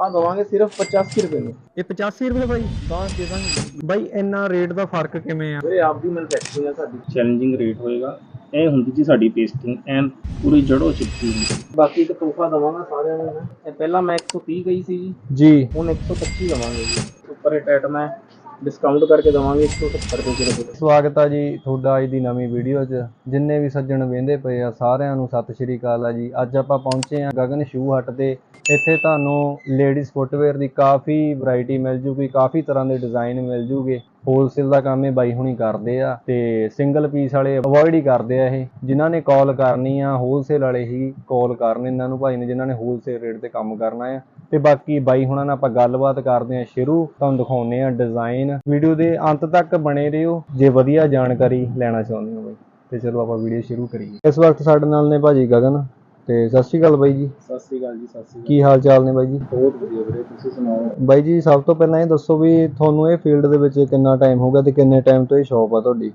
ਆ ਦਵਾਂਗੇ ਸਿਰਫ 85 ਰੁਪਏ ਨੂੰ। ਇਹ 85 ਰੁਪਏ ਬਾਈ? ਤਾਂ ਦੇ ਦਾਂਗੇ। ਬਾਈ ਇੰਨਾ ਰੇਟ ਦਾ ਫ਼ਰਕ ਕਿਵੇਂ ਆ? ਵੀਰੇ ਆਪ ਦੀ ਮੈਨੂਫੈਕਚਰਿੰਗ ਆ ਸਾਡੀ। ਚੈਲੰਜਿੰਗ ਰੇਟ ਹੋਏਗਾ। ਇਹ ਹੁੰਦੀ ਜੀ ਸਾਡੀ ਪੇਸਟਿੰਗ ਐਨ ਪੂਰੀ ਜੜੋਂ ਹੁੰਦੀ ਬਾਕੀ ਇੱਕ ਤੋਹਫਾ ਦਵਾਂਗਾ ਸਾਰਿਆਂ ਨੂੰ ਮੈਂ। ਇਹ ਪਹਿਲਾਂ ਮੈਂ 130 ਗਈ ਸੀ ਜੀ। ਜੀ। ਹੁਣ 125 ਦਵਾਂਗੇ ਜੀ। ਸੁਪਰ ਹਿੱਟ ਆਈਟਮ ਹੈ। ਡਿਸਕਾਊਂਟ ਕਰਕੇ ਦਵਾਂਗੇ 170 ਰੁਪਏ ਕਿਲੋ ਸਵਾਗਤ ਆ ਜੀ ਤੁਹਾਡਾ ਅੱਜ ਦੀ ਨਵੀਂ ਵੀਡੀਓ 'ਚ। ਜਿੰਨੇ ਵੀ ਸੱਜਣ ਵੇਂਦੇ ਪਏ ਆ, ਸਾਰਿਆਂ ਨੂੰ ਸਤਿ ਸ਼੍ਰੀ ਅਕਾਲ ਆ ਜੀ। ਅੱਜ ਆਪਾਂ ਪਹੁੰਚੇ ਆ ਗਗਨ ਸ਼ੂ ਹੱਟ ਤੇ। ਇੱਥੇ ਤੁਹਾਨੂੰ ਲੇਡੀਜ਼ ਫੁੱਟਵੇਅਰ ਦੀ ਕਾਫੀ ਵੈਰਾਈਟੀ ਮਿਲ ਜੂਗੀ, ਕਾਫੀ ਤਰ੍ਹਾਂ ਦੇ ਡਿਜ਼ਾਈਨ ਮਿਲ ਜੂਗੇ। ਹੋਲਸੇਲ ਦਾ ਕੰਮ ਇਹ ਬਾਈ ਹੁਣੀ ਕਰਦੇ ਆ ਤੇ ਸਿੰਗਲ ਪੀਸ ਵਾਲੇ ਅਵੋਇਡ ਹੀ ਕਰਦੇ ਆ ਇਹ। ਜਿਨ੍ਹਾਂ ਨੇ ਕਾਲ ਕਰਨੀ ਆ ਹੋਲਸੇਲ ਵਾਲੇ ਹੀ ਕਾਲ ਕਰਨ। ਇਹਨਾਂ ਨੂੰ ਭਾਈ ਨੇ ਜਿਨ੍ਹਾਂ ਨੇ ਹੋਲਸੇਲ ਰੇਟ ਤੇ ਕੰਮ ਕਰਨਾ ਆ। ਤੇ ਬਾਕੀ ਬਾਈ ਹੁਣਾਂ ਨਾਲ ਆਪਾਂ ਗੱਲਬਾਤ ਕਰਦੇ ਆ ਸ਼ੁਰੂ ਤੁਹਾਨੂੰ ਦਿਖਾਉਨੇ ਆ ਡਿਜ਼ਾਈਨ ਵੀਡੀਓ ਦੇ ਅੰਤ ਤੱਕ ਬਣੇ ਰਹੋ ਜੇ ਵਧੀਆ ਜਾਣਕਾਰੀ ਲੈਣਾ ਚਾਹੁੰਦੇ ਹੋ ਬਾਈ ਤੇ ਚਲੋ ਆਪਾਂ ਵੀਡੀਓ ਸ਼ੁਰੂ ਕਰੀਏ। ਇਸ ਵਕਤ ਸਾਡੇ ਨਾਲ ਨੇ ਭਾਜੀ ਗਗਨ ਤੇ ਸਤਿ ਸ਼੍ਰੀ ਅਕਾਲ ਬਾਈ ਜੀ। ਸਤਿ ਸ੍ਰੀ ਅਕਾਲ ਜੀ ਸਤਿ ਸ੍ਰੀ ਕੀ ਹਾਲ ਚਾਲ ਨੇ ਬਾਈ ਜੀ? ਬਹੁਤ ਵਧੀਆ ਵੀਰੇ ਤੁਸੀਂ ਸੁਣਾਓ? ਬਾਈ ਜੀ ਸਭ ਤੋਂ ਪਹਿਲਾਂ ਇਹ ਦੱਸੋ ਵੀ ਤੁਹਾਨੂੰ ਇਹ ਫੀਲਡ ਦੇ ਵਿੱਚ ਕਿੰਨਾ ਟਾਈਮ ਹੋ ਗਿਆ ਤੇ ਕਿੰਨੇ ਟਾਈਮ ਤੋਂ ਇਹ ਸ਼ੌਪ ਆ ਤੁਹਾਡੀ?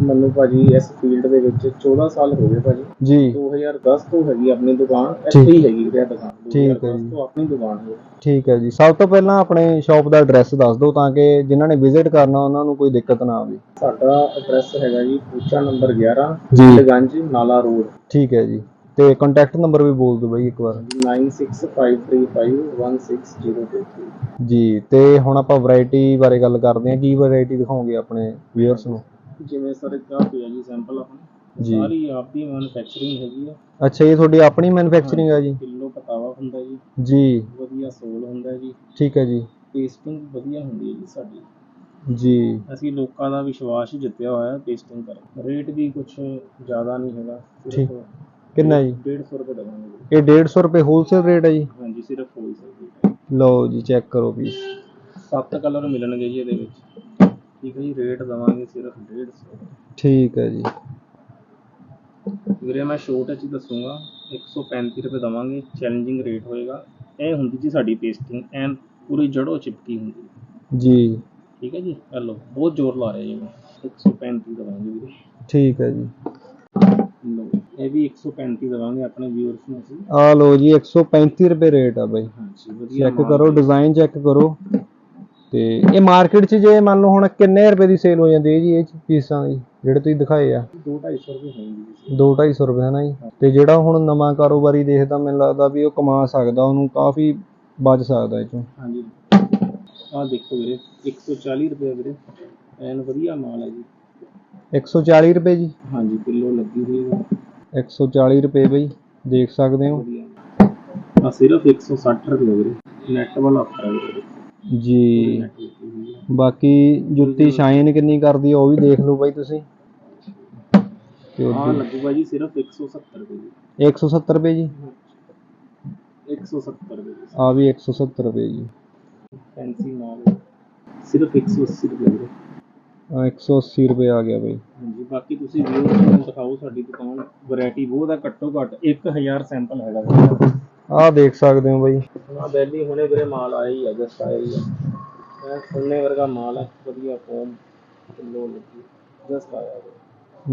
ਮੈਨੂੰ ਭਾਜੀ ਇਸ ਫੀਲਡ ਦੇ ਵਿੱਚ 14 ਸਾਲ ਹੋ ਗਏ ਭਾਜੀ। ਜੀ। 2010 ਤੋਂ ਹੈਗੀ ਆਪਣੀ ਦੁਕਾਨ ਇੱਥੇ ਹੀ ਹੈਗੀ ਵੀਰੇ ਦੁਕਾਨ। ਠੀਕ ਹੈ 2010 ਜੀ। ਤੋਂ ਆਪਣੀ ਦੁਕਾਨ ਹੈ। ਠੀਕ ਹੈ ਜੀ। ਸਭ ਤੋਂ ਪਹਿਲਾਂ ਆਪਣੇ ਸ਼ਾਪ ਦਾ ਐਡਰੈਸ ਦੱਸ ਦਿਓ ਤਾਂ ਕਿ ਜਿਨ੍ਹਾਂ ਨੇ ਵਿਜ਼ਿਟ ਕਰਨਾ ਉਹਨਾਂ ਨੂੰ ਕੋਈ ਦਿੱਕਤ ਨਾ ਆਵੇ। ਸਾਡਾ ਐਡਰੈਸ ਹੈਗਾ ਜੀ ਪੂਚਾ ਨੰਬਰ 11 ਜੀ। ਗੰਜ ਨਾਲਾ ਰੋਡ। ਠੀਕ ਹੈ ਜੀ। ਤੇ ਕੰਟੈਕਟ ਨੰਬਰ ਵੀ ਬੋਲ ਦਿਓ ਬਾਈ ਇੱਕ ਵਾਰ। 9653516023 ਜੀ। ਤੇ ਹੁਣ ਆਪਾਂ ਵੈਰਾਈਟੀ ਬਾਰੇ ਗੱਲ ਕਰਦੇ ਹਾਂ। ਕੀ ਵੈਰਾਈਟੀ ਦਿਖਾਓਗੇ ਆਪਣੇ ਵੀਅਰਸ ਨੂੰ? ਜਿਵੇਂ ਸਰ ਚਾਹ ਪਿਆ ਜੀ ਸੈਂਪਲ ਆਪਣੀ। ਜੀ। ਸਾਰੀ ਆਪਦੀ ਮੈਨੂਫੈਕਚਰਿੰਗ ਹੈਗੀ ਆ। ਅੱਛਾ ਇਹ ਤੁਹਾਡੀ ਆਪਣੀ ਮੈਨੂਫੈਕਚਰਿੰਗ ਹੈ ਜੀ? ਕਿਲੋ ਪਤਾਵਾ ਹੁੰਦਾ ਜੀ। ਜੀ। ਵਧੀਆ ਸੋਲ ਹੁੰਦਾ ਜੀ। ਠੀਕ ਹੈ ਜੀ। ਪੇਸਟਿੰਗ ਵਧੀਆ ਹੁੰਦੀ ਹੈ ਜੀ ਸਾਡੀ। ਜੀ। ਅਸੀਂ ਲੋਕਾਂ ਦਾ ਵਿਸ਼ਵਾਸ ਜਿੱਤਿਆ ਹੋਇਆ ਪੇਸਟਿੰਗ ਕਰ ਰੇਟ ਵੀ ਕੁਝ ਜ਼ਿਆਦਾ ਨਹੀਂ ਹੈਗਾ। ਠੀਕ। ਕਿੰਨਾ ਜੀ? 150 ਰੁਪਏ ਦਵਾਂਗੇ ਇਹ 150 ਰੁਪਏ ਹੋਲਸੇਲ ਰੇਟ ਹੈ ਜੀ? ਹਾਂਜੀ ਸਿਰਫ ਹੋਲਸੇਲ ਰੇਟ ਲਓ ਜੀ ਚੈੱਕ ਕਰੋ ਪੀਸ ਸੱਤ ਕਲਰ ਮਿਲਣਗੇ ਜੀ ਇਹਦੇ ਵਿੱਚ। ਠੀਕ ਹੈ ਜੀ ਰੇਟ ਦਵਾਂਗੇ ਸਿਰਫ 150 ਠੀਕ ਹੈ ਜੀ। ਵੀਰੇ ਮੈਂ ਸ਼ੋਰਟ ਵਿੱਚ ਦੱਸੂਗਾ 135 ਰੁਪਏ ਦਵਾਂਗੇ ਚੈਲੰਜਿੰਗ ਰੇਟ ਹੋਏਗਾ। ਇਹ ਹੁੰਦੀ ਜੀ ਸਾਡੀ ਪੇਸਟਿੰਗ ਐਨ ਪੂਰੀ ਜੜੋਂ ਚਿਪਕੀ ਹੁੰਦੀ। ਜੀ। ਠੀਕ ਹੈ ਜੀ ਇਹ ਲਓ ਬਹੁਤ ਜ਼ੋਰ ਲਾ ਰਿਹਾ ਜੀ ਮੈਂ 135 ਦਵਾਂਗੇ ਵੀਰੇ। ਠੀਕ ਹੈ ਜੀ। ਲਓ ਇਹ ਵੀ 135 ਦਵਾਂਗੇ ਆਪਣੇ ਵਿਊਅਰਸ ਨੂੰ ਅਸੀਂ। ਆ ਲਓ ਜੀ 135 ਰੁਪਏ ਰੇਟ ਆ ਬਾਈ। ਹਾਂਜੀ ਵਧੀਆ ਚੈੱਕ ਕਰੋ। ਡਿਜ਼ਾਈਨ ਚੈੱਕ ਕਰੋ। ਤੇ ਇਹ ਮਾਰਕੀਟ 'ਚ ਜੇ ਮੰਨ ਲਓ ਹੁਣ ਕਿੰਨੇ ਰੁਪਏ ਦੀ ਸੇਲ ਹੋ ਜਾਂਦੀ ਹੈ ਜੀ ਇਹ ਪੀਸਾਂ ਦੀ ਜਿਹੜੇ ਤੁਸੀਂ ਦਿਖਾਏ ਆ? ਦੋ 250 ਰੁਪਏ ਹੋਣਗੇ ਜੀ 2-250 ਰੁਪਏ ਹੈ ਨਾ ਜੀ? ਤੇ ਜਿਹੜਾ ਹੁਣ ਨਵਾਂ ਕਾਰੋਬਾਰੀ ਦੇਖਦਾ ਮੈਨੂੰ ਲੱਗਦਾ ਵੀ ਉਹ ਕਮਾ ਸਕਦਾ ਉਹਨੂੰ ਕਾਫੀ ਬਚ ਸਕਦਾ ਇਹ ਚੋਂ। ਹਾਂਜੀ। ਆਹ ਦੇਖੋ ਵੀਰੇ 140 ਰੁਪਏ ਵੀਰੇ। ਐਨ ਵਧੀਆ ਮਾਲ ਹੈ ਜੀ। 140 ਰੁਪਏ ਜੀ? ਹਾਂਜੀ ਕਿਲੋ ਲੱਗੀ ਹੋਈ ਹੈ। 140 ਰੁਪਏ ਬਈ ਦੇਖ ਸਕਦੇ ਹੋ। ਆ ਸਿਰਫ 160 ਰੁਪਏ ਵੀਰੇ। ਨੈਟ ਵਾਲਾ ਆਫਰ ਹੈ ਵੀਰੇ। ਜੀ। ਬਾਕੀ ਜੁੱਤੀ ਸ਼ਾਈਨ ਕਿੰਨੀ ਕਰਦੀ ਆ ਉਹ ਵੀ ਦੇਖ ਲਓ ਬਾਈ ਤੁਸੀਂ। ਤੇ ਉੱਧਰ- ਲੱਗੂਗਾ ਜੀ ਸਿਰਫ 170 ਰੁਪਏ ਜੀ। 170 ਰੁਪਏ ਜੀ? 170 ਰੁਪਏ ਜੀ। ਆ ਵੀ 170 ਰੁਪਏ ਜੀ। ਫੈਂਸੀ ਹੈ। ਸਿਰਫ 180 ਰੁਪਏ ਵੀਰੇ। ਆ 180 ਰੁਪਏ ਆ ਗਿਆ ਬਾਈ। ਹਾਂਜੀ ਬਾਕੀ ਤੁਸੀਂ ਵੀਡੀਓ ਨੂੰ ਦਿਖਾਓ ਸਾਡੀ ਦੁਕਾਨ। ਵੈਰਾਈਟੀ ਬਹੁਤ ਹੈ ਘੱਟੋ ਘੱਟ 1000 ਸੈਂਪਲ ਹੈਗਾ ਵੀਰੇ ਆਹ ਦੇਖ ਸਕਦੇ ਹੋ ਬਾਈ। ਆ ਬੈਲੀ ਹੁਣੇ ਵੀਰੇ ਮਾਲ ਆਇਆ ਹੀ ਹੈ ਜਸਟ ਆਇਆ ਹੀ ਇਹ ਸੋਨੇ ਵਰਗਾ ਮਾਲ ਹੈ ਵਧੀਆ ਫੋਮ ਕਿਲੋ ਲੱਗੀ। ਜਸਟ ਆਇਆ।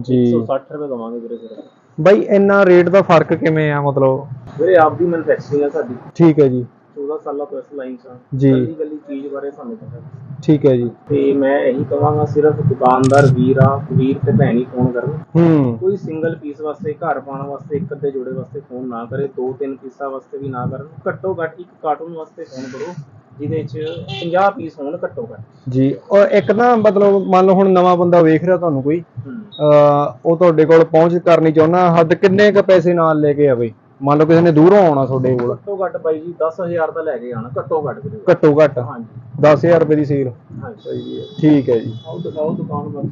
ਜੀ। 160 ਰੁਪਏ ਦਵਾਂਗੇ ਵੀਰੇ ਫਿਰ। ਬਾਈ ਇੰਨਾ ਰੇਟ ਦਾ ਫ਼ਰਕ ਕਿਵੇਂ ਆ ਮਤਲਬ? ਵੀਰੇ ਆਪ ਦੀ ਮੈਨੂਫੈਕਚਰਿੰਗ ਹੈ ਸਾਡੀ। ਠੀਕ ਹੈ ਜੀ। 14 ਸਾਲਾਂ ਤੋਂ ਇਸ ਲਾਈਨ 'ਚ ਜੀ। ਗੱਲੀ ਗੱਲੀ ਚੀਜ਼ ਬਾਰੇ ਸਾਨੂੰ ਪਤਾ। ਹੈ। ਠੀਕ ਹੈ ਜੀ। ਤੇ ਮੈਂ ਇਹੀ ਕਹਾਂਗਾ ਸਿਰਫ ਦੁਕਾਨਦਾਰ ਵੀਰ ਆ ਵੀਰ ਤੇ ਭੈਣੀ ਫੋਨ ਕਰਨ। ਹੂੰ। ਕੋਈ ਸਿੰਗਲ ਪੀਸ ਵਾਸਤੇ ਘਰ ਪਾਉਣ ਵਾਸਤੇ ਇੱਕ ਅੱਧੇ ਜੋੜੇ ਵਾਸਤੇ ਫੋਨ ਨਾ ਕਰੇ ਦੋ ਤਿੰਨ ਪੀਸਾਂ ਵਾਸਤੇ ਵੀ ਨਾ ਕਰਨ। ਘੱਟੋ ਘੱਟ ਇੱਕ ਕਾਰਟੂਨ ਵਾਸਤੇ ਫੋਨ ਕਰੋ ਜਿਹਦੇ 'ਚ 50 ਪੀਸ ਹੋਣ ਘੱਟੋ ਘੱਟ। ਜੀ ਔਰ ਇੱਕ ਨਾ ਮਤਲਬ ਮੰਨ ਲਓ ਹੁਣ ਨਵਾਂ ਬੰਦਾ ਵੇਖ ਰਿਹਾ ਤੁਹਾਨੂੰ ਕੋਈ ਹੂੰ। ਅਹ ਉਹ ਤੁਹਾਡੇ ਕੋਲ ਪਹੁੰਚ ਕਰਨੀ ਚਾਹੁੰਦਾ ਹੱਦ ਕਿੰਨੇ ਕ ਪੈਸੇ ਨਾਲ ਲੈ ਕੇ ਆਵੇ? ਮੰਨ ਲਓ ਕਿਸੇ ਨੇ ਦੂਰੋਂ ਆਉਣਾ ਤੁਹਾਡੇ ਕੋਲ। ਘੱਟੋ ਘੱਟ ਬਾਈ ਜੀ 10000 ਦਾ ਲੈ ਕੇ ਆਣਾ ਘੱਟੋ ਘੱਟ ਵੀਰੇ ਘੱਟੋ ਘੱਟ। ਹਾਂਜੀ। 10000 ਰੁਪਏ ਦੀ ਸੇਲ ਹਾਂਜੀ। ਠੀਕ ਹੈ ਜੀ। ਆਓ ਦਿਖਾਓ ਦੁਕਾਨ ਬਾਰੇ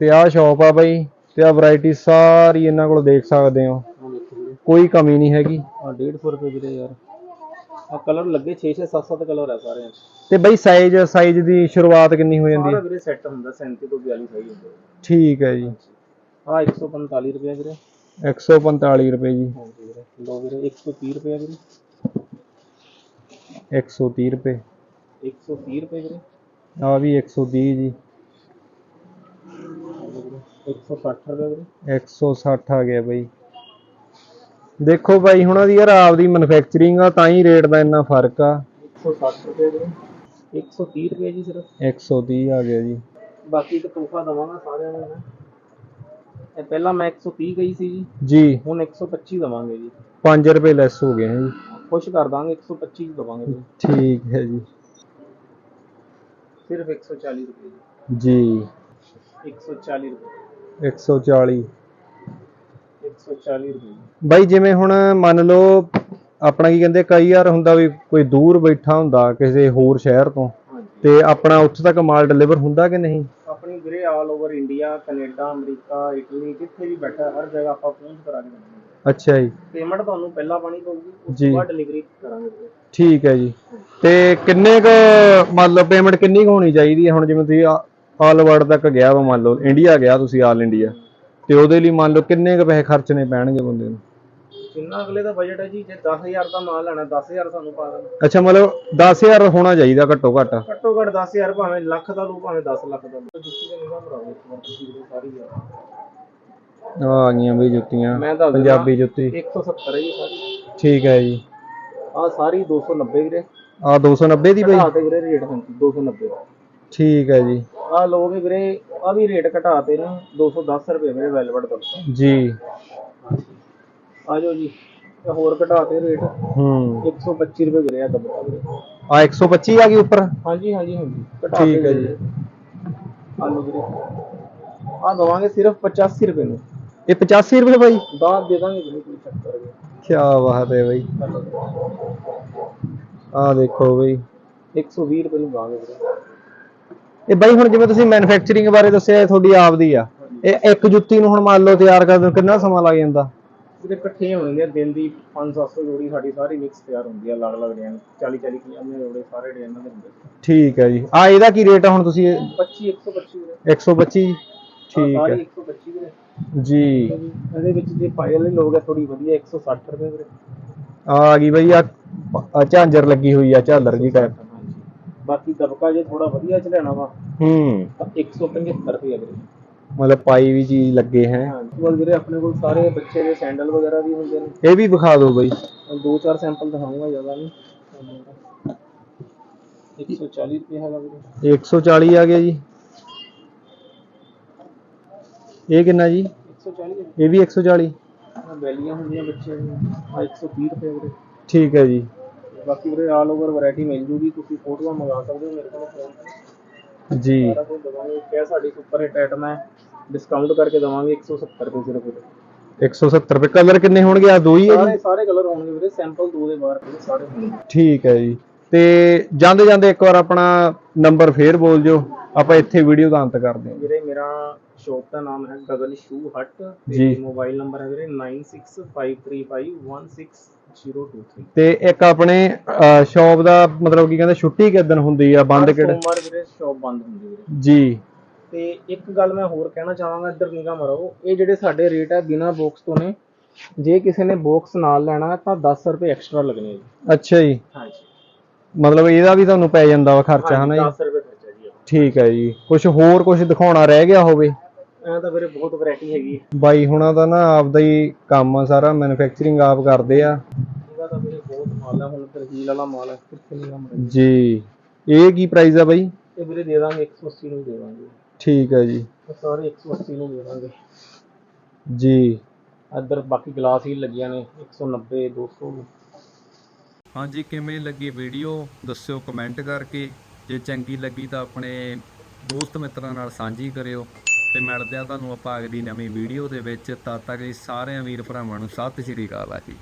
ਤੇ ਆਹ ਸ਼ਾਪ ਆ ਬਾਈ ਤੇ ਆਹ ਵੈਰਾਈਟੀ ਸਾਰੀ ਇਹਨਾਂ ਕੋਲ ਦੇਖ ਸਕਦੇ ਹੋ। ਆਹ ਦੇਖੋ ਵੀਰੇ। ਕੋਈ ਕਮੀ ਨਹੀਂ ਹੈਗੀ। ਆ 150 ਰੁਪਏ ਵੀਰੇ ਯਾਰ। ਆ ਕਲਰ ਲੱਗੇ 6 6 7 7 ਕਲਰ ਹੈ ਸਾਰੇ ਤੇ ਬਾਈ ਸਾਈਜ਼ ਸਾਈਜ਼ ਦੀ ਸ਼ੁਰੂਆਤ ਕਿੰਨੀ ਹੋ ਜਾਂਦੀ? ਸਾਰਾ ਹੈ ਵੀਰੇ ਸੈੱਟ ਹੁੰਦਾ 37 ਤੋਂ 42 ਸਹੀ ਹੁੰਦਾ ਠੀਕ ਹੈ ਜੀ। ਆ 145 ਰੁਪਏ ਵੀਰੇ। 145 ਰੁਪਏ ਜੀ ਹਾਂਜੀ ਵੀਰੇ ਲੋ ਵੀਰੇ 130 ਰੁਪਏ ਵੀਰੇ 130 ਰੁਪਏ 130 ਰੁਪਏ ਵੀਰੇ ਆ ਵੀ 130 ਜੀ ਆਹ ਲਓ ਵੀਰੇ 160 ਰੁਪਏ ਵੀਰੇ 160 ਆ ਗਿਆ ਬਾਈ ਦੇਖੋ ਬਾਈ ਹੁਣਾਂ ਦੀ ਯਾਰ ਆਪਦੀ ਮੈਨੂਫੈਕਚਰਿੰਗ ਆ ਤਾਂ ਹੀ ਰੇਟ ਦਾ ਇੰਨਾ ਫ਼ਰਕ ਆ 160 ਰੁਪਏ ਵੀਰੇ 130 ਰੁਪਏ ਜੀ ਸਿਰਫ 130 ਆ ਗਿਆ ਜੀ ਬਾਕੀ ਇੱਕ ਤੋਹਫਾ ਦਵਾਂਗਾ ਸਾਰਿਆਂ ਨੂੰ ਇਹ ਪਹਿਲਾਂ ਮੈਂ 130 ਗਈ ਸੀ ਜੀ। ਜੀ। ਹੁਣ 125 ਦਵਾਂਗੇ ਜੀ। 5 ਰੁਪਏ ਲੈਸ ਹੋ ਗਏ ਹੈ ਜੀ। ਖੁਸ਼ ਕਰ ਦਾਂਗੇ 125 ਦਵਾਂਗੇ ਜੀ। ਠੀਕ ਹੈ ਜੀ। ਸਿਰਫ 140 ਰੁਪਏ ਜੀ। ਜੀ। 140 ਰੁਪਏ। 140 140 ਰੁਪਏ ਜੀ। ਬਾਈ ਜਿਵੇਂ ਹੁਣ ਮੰਨ ਲਓ ਆਪਣਾ ਕੀ ਕਹਿੰਦੇ ਕਈ ਵਾਰ ਹੁੰਦਾ ਵੀ ਕੋਈ ਦੂਰ ਬੈਠਾ ਹੁੰਦਾ ਕਿਸੇ ਹੋਰ ਸ਼ਹਿਰ ਤੋਂ ਤੇ ਆਪਣਾ ਉੱਥੇ ਤੱਕ ਮਾਲ ਡਿਲੀਵਰ ਹੁੰਦਾ ਕਿ ਨਹੀਂ? ਵੀਰੇ all over India Canada America Italy ਜਿੱਥੇ ਵੀ ਬੈਠਾ ਹਰ ਜਗ੍ਹਾ ਆਪਾਂ ਪਹੁੰਚ ਕਰਾ ਕੇ ਦਿੰਦੇ ਅੱਛਾ ਜੀ। ਪੇਮੈਂਟ ਤੁਹਾਨੂੰ ਪਹਿਲਾਂ ਪਾਣੀ ਪਊਗੀ ਉਸ ਜੀ। ਤੋਂ ਬਾਅਦ ਡਿਲੀਵਰੀ ਕਰਾਂਗੇ। ਵੀਰੇ। ਠੀਕ ਹੈ ਜੀ। ਤੇ ਕਿੰਨੇ ਕ ਮੰਨ ਲਓ ਪੇਮੈਂਟ ਕਿੰਨੀ ਕੁ ਹੋਣੀ ਚਾਹੀਦੀ ਹੈ? ਹੁਣ ਜਿਵੇਂ ਤੁਸੀਂ ਆਲ ਵਰਲਡ ਤੱਕ ਗਿਆ ਵਾ ਮੰਨ ਲਓ ਇੰਡੀਆ ਗਿਆ ਤੁਸੀਂ ਆਲ ਇੰਡੀਆ ਤੇ ਉਹਦੇ ਲਈ ਮੰਨ ਲਓ ਕਿੰਨੇ ਕ ਪੈਸੇ ਖਰਚਣੇ ਪੈਣਗੇ ਬੰਦੇ ਨੂੰ? ਜਿੰਨਾ ਅਗਲੇ ਦਾ ਬਜਟ ਹੈ ਜੀ ਜੇ 10000 ਦਾ ਮਾਲ ਲੈਣਾ 10000 ਤੁਹਾਨੂੰ ਪਾ ਦੇਣਾ। ਅੱਛਾ ਮਤਲਬ 10000 ਹੋਣਾ ਚਾਹੀਦਾ ਘੱਟੋ ਘੱਟ। ਘੱਟੋ ਘੱਟ 10000 ਭਾਵੇਂ ਲੱਖ ਦਾ ਲਓ ਭਾਵੇਂ 10 ਲੱਖ ਦਾ ਲਓ। ਜੁੱਤੀ ਦੇ ਨਿਗਾਹ ਭਰਾਓ ਇੱਕ ਵਾਰ ਤੁਸੀਂ ਵੀਰੇ ਸਾਰੀ ਯਾਰ ਆ? ਗਈਆਂ ਵੀ ਜੁੱਤੀਆਂ ਮੈਂ ਦੱਸ ਦਿੰਦਾ, ਪੰਜਾਬੀ ਜੁੱਤੀ। 170 ਹੈ ਜੀ ਸਾਰੀ। ਠੀਕ ਹੈ ਜੀ। ਆ ਸਾਰੀ 290 ਵੀਰੇ। ਆ 290 ਦੀ ਬਈ? ਘਟਾ ਤੇ ਵੀਰੇ ਰੇਟ ਹਾਂਜੀ 290 ਠੀਕ ਹੈ ਜੀ। ਆ ਲੋਗੇ ਵੀਰੇ ਆ ਵੀ ਰੇਟ ਘਟਾਤੇ ਨੇ 210 ਰੁਪਏ ਵੀਰੇ ਵੈਲਵਟ ਦਾ ਜੀ। ਆ ਜਾਓ ਜੀ ਤੇ ਹੋਰ ਘਟਾਤੇ ਰੇਟ। ਹੂੰ। 125 ਰੁਪਏ ਵੀਰੇ ਆ ਦੱਬਾ ਵੀਰੇ ਆ 125 ਆ ਗਈ ਉੱਪਰ? ਹਾਂਜੀ ਹਾਂਜੀ ਹਾਂਜੀ। ਠੀਕ ਹੈ ਵੀਰੇ। ਆ ਲਓ ਵੀਰੇ। ਆ ਦਵਾਂਗੇ ਸਿਰਫ 85 ਰੁਪਏ ਨੂੰ। ਇਹ 85 ਰੁਪਏ ਬਾਈ? ਦਾਤ ਦੇ ਦਾਂਗੇ ਵੀਰੇ ਕੋਈ ਚੱਕਰ ਨਹੀਂ। ਕੀ ਬਾਤ ਹੈ ਬਾਈ। ਆ ਦੇਖੋ ਬਈ। 120 ਰੁਪਏ ਨੂੰ ਦਾਂਗੇ ਵੀਰੇ। ਇਹ ਬਾਈ ਹੁਣ ਜਿਵੇਂ ਤੁਸੀਂ ਮੈਨੂਫੈਕਚਰਿੰਗ ਬਾਰੇ ਦੱਸਿਆ ਇਹ ਤੁਹਾਡੀ ਆਪਦੀ ਆ। ਇਹ ਇੱਕ ਜੁੱਤੀ ਨੂੰ ਹੁਣ ਮੰਨ ਲਓ ਤਿਆਰ ਕਰਨ ਨੂੰ ਕਿੰਨਾ ਸਮਾਂ ਲੱਗ ਜਾਂਦਾ? ਵੀਰੇ ਇਕੱਠੇ ਹੋਣਗੇ ਦਿਨ ਦੀ 5-700 ਜੋੜੀ ਸਾਡੀ ਸਾਰੀ ਮਿਕਸ ਤਿਆਰ ਹੁੰਦੀ ਆ ਅਲੱਗ ਅਲੱਗ ਡਿਜ਼ਾਈਨ 40-40 ਕਿਲੋ ਜੋੜੇ ਸਾਰੇ ਡਿਜ਼ਾਈਨਾਂ ਦੇ ਹੁੰਦੇ ਠੀਕ ਹੈ ਜੀ। ਆ ਇਹਦਾ ਕੀ ਰੇਟ ਆ ਹੁਣ ਤੁਸੀਂ? 25 125 ਵੀਰੇ। 125 ਠੀਕ ਸਾਰੀ ਹੈ 125 ਵੀਰੇ। ਜੀ। ਇਹਦੇ ਵਿੱਚ ਜੇ ਪਾਇਲ ਲਈ ਲੋਗੇ ਥੋੜੀ ਵਧੀਆ 160 ਰੁਪਏ ਵੀਰੇ। ਆ ਗਈ ਬਈ ਆ ਆ ਝਾਂਜਰ ਲੱਗੀ ਹੋਈ ਆ ਝਾਲਰ ਜੀ ਟਾਈਪ ਬਾਕੀ ਦਬਕਾ ਜੇ ਥੋੜਾ ਵਧੀਆ ਚ ਲੈਣਾ ਵਾ ਹੂੰ। ਤਾਂ 175 ਰੁਪਏ ਵੀਰੇ। ਮਤਲਬ ਪਾਈ ਵੀ ਚੀਜ਼ ਲੱਗੇ ਹੈ। ਹਾਂਜੀ ਉਹ ਵੀਰੇ ਆਪਣੇ ਕੋਲ ਸਾਰੇ ਬੱਚੇ ਦੇ ਸੈਂਡਲ ਵਗੈਰਾ ਵੀ ਹੁੰਦੇ ਨੇ। ਇਹ ਵੀ ਵਿਖਾ ਦਿਓ ਬਈ। ਦੋ ਚਾਰ ਸੈਂਪਲ ਦਿਖਾਊਂਗਾ ਜ਼ਿਆਦਾ ਨਹੀਂ। 140 ਰੁਪਏ ਹੈਗਾ ਵੀਰੇ। ਇਹ 140 ਆ ਗਿਆ ਜੀ। ਇਹ ਕਿੰਨਾ ਜੀ? 140 ਹੈ ਇਹ ਵੀ 140 ਆਹ ਬੈਲੀਆਂ ਹੁੰਦੀਆਂ ਬੱਚਿਆਂ ਦੀਆਂ। ਆ 130 ਰੁਪਏ ਵੀਰੇ। ਠੀਕ ਹੈ ਜੀ। ਬਾਕੀ ਵੀਰੇ ਆਲ ਓਵਰ ਵੈਰਾਈਟੀ ਮਿਲ ਜੂਗੀ। ਤੁਸੀਂ ਫੋਟੋਆਂ ਮੰਗਾ ਸਕਦੇ ਹੋ ਮੇਰੇ ਕੋਲ। ਫੋਨ ਤੇ ਜੀ। ਸਾਰਾ ਕੁਝ ਦਵਾਂਗੇ। ਕਿਹਾ ਸਾਡੀ ਸੁਪਰ ਹਿੱਟ ਆਈਟਮ ਹੈ ਡਿਸਕਾਊਂਟ ਕਰਕੇ ਦਵਾਂਗੇ 170 ਰੁਪਏ ਸਿਰਫ ਵੀਰੇ 170 ਰੁਪਏ। ਕਲਰ ਕਿੰਨੇ ਹੋਣਗੇ? ਆ ਦੋ ਹੀ ਹੈ ਜੀ? ਸਾਰੇ ਸਾਰੇ ਕਲਰ ਹੋਣਗੇ ਵੀਰੇ ਸੈਂਪਲ ਦੋ ਦੇ ਬਾਹਰ ਪਏ ਸਾਰੇ। ਹੋਣਗੇ ਠੀਕ ਹੈ ਜੀ। ਤੇ ਜਾਂਦੇ ਜਾਂਦੇ ਇੱਕ ਵਾਰ ਆਪਣਾ ਨੰਬਰ ਫੇਰ ਬੋਲ ਜਿਓ ਆਪਾਂ ਇੱਥੇ ਵੀਡੀਓ ਦਾ ਅੰਤ ਕਰਦੇ ਹਾਂ। ਵੀਰੇ ਮੇਰਾ ਸ਼ੌਪ ਦਾ ਨਾਮ ਹੈ ਗਗਨ ਸ਼ੂ ਹਟ। ਜੀ। ਤੇ ਮੋਬਾਈਲ ਨੰਬਰ ਹੈ ਵੀਰੇ 9653516023 ਤੇ ਇੱਕ ਆਪਣੇ ਸ਼ਾਪ ਦਾ ਮਤਲਬ ਕੀ ਕਹਿੰਦੇ ਛੁੱਟੀ ਕਿਸ ਦਿਨ ਹੁੰਦੀ ਆ ਬੰਦ ਕਿਹੜੇ? ਸੋਮਵਾਰ ਵੀਰੇ ਸ਼ੌਪ ਬੰਦ ਹੁੰਦੀ ਵੀਰੇ। ਜੀ। ਤੇ ਇੱਕ ਗੱਲ ਮੈਂ ਹੋਰ ਕਹਿਣਾ ਚਾਹਾਂਗਾ ਇੱਧਰ ਨਿਗਾਹ ਮਾਰੋ ਇਹ ਜਿਹੜੇ ਸਾਡੇ ਰੇਟ ਹੈ ਬਿਨਾ ਬਾਕਸ ਤੋਂ ਨੇ ਜੇ ਕਿਸੇ ਨੇ ਬਾਕਸ ਨਾਲ ਲੈਣਾ ਤਾਂ 10 ਰੁਪਏ ਐਕਸਟਰਾ ਲੱਗਣੇ ਜੀ। ਅੱਛਾ ਜੀ। ਹਾਂਜੀ। ਮਤਲਬ ਇਹਦਾ ਵੀ ਤੁਹਾਨੂੰ ਪੈ ਜਾਂਦਾ ਵਾ ਖਰਚਾ ਹਨਾ ਜੀ? 10 ਰੁਪਏ ਖਰਚਾ ਜੀ ਠੀਕ ਹੈ ਜੀ। ਕੁਝ ਹੋਰ ਕੁਝ ਦਿਖਾਉਣਾ ਰਹਿ ਗਿਆ ਹੋਵੇ? ਐਂ ਤਾਂ ਵੀਰੇ ਬਹੁਤ ਵੈਰਾਈਟੀ ਹੈਗੀ ਹੈ। ਬਾਈ ਹੁਣਾਂ ਦਾ ਨਾ ਆਪਦਾ ਹੀ ਕੰਮ ਆ ਸਾਰਾ ਮੈਨੂਫੈਕਚਰਿੰਗ ਆਪ ਕਰਦੇ ਆ। ਇਹਦਾ ਤਾਂ ਵੀਰੇ ਬਹੁਤ ਮਾਲ ਹੈ ਹੁਣ ਤਰਹੀਲ ਵਾਲਾ ਮਾਲ ਹੈ ਕਿੱਥੇ ਨਹੀਂ ਕੰਮ ਜੀ। ਇਹ ਕੀ ਪ੍ਰਾਈਸ ਆ ਬਾਈ? ਇਹ ਵੀਰੇ ਦੇ ਦਾਂਗੇ 180 ਨੂੰ ਦੇ ਦਾਂਗੇ। ਠੀਕ ਹੈ ਜੀ। ਇਹ ਸਾਰੇ 180 ਨੂੰ ਦੇ ਦਾਂਗੇ। ਜੀ। ਇੱਧਰ ਬਾਕੀ ਗਲਾਸ ਹੀ ਲੱਗੀਆਂ ਨੇ 190 200 ਹਾਂਜੀ ਕਿਵੇਂ ਲੱਗੀ ਵੀਡੀਓ ਦੱਸਿਓ ਕਮੈਂਟ ਕਰਕੇ। ਜੇ ਚੰਗੀ ਲੱਗੀ ਤਾਂ ਆਪਣੇ ਦੋਸਤ ਮਿੱਤਰਾਂ ਨਾਲ ਸਾਂਝੀ ਕਰਿਓ। ਤੇ ਮਿਲਦੇ ਆ ਤੁਹਾਨੂੰ ਆਪਾਂ ਅਗਲੀ ਨਵੀਂ ਵੀਡੀਓ ਦੇ ਵਿੱਚ। ਤਦ ਤੱਕ ਜੀ ਸਾਰਿਆਂ ਵੀਰ ਭਰਾਵਾਂ ਨੂੰ ਸਤਿ ਸ਼੍ਰੀ ਅਕਾਲ ਆ ਜੀ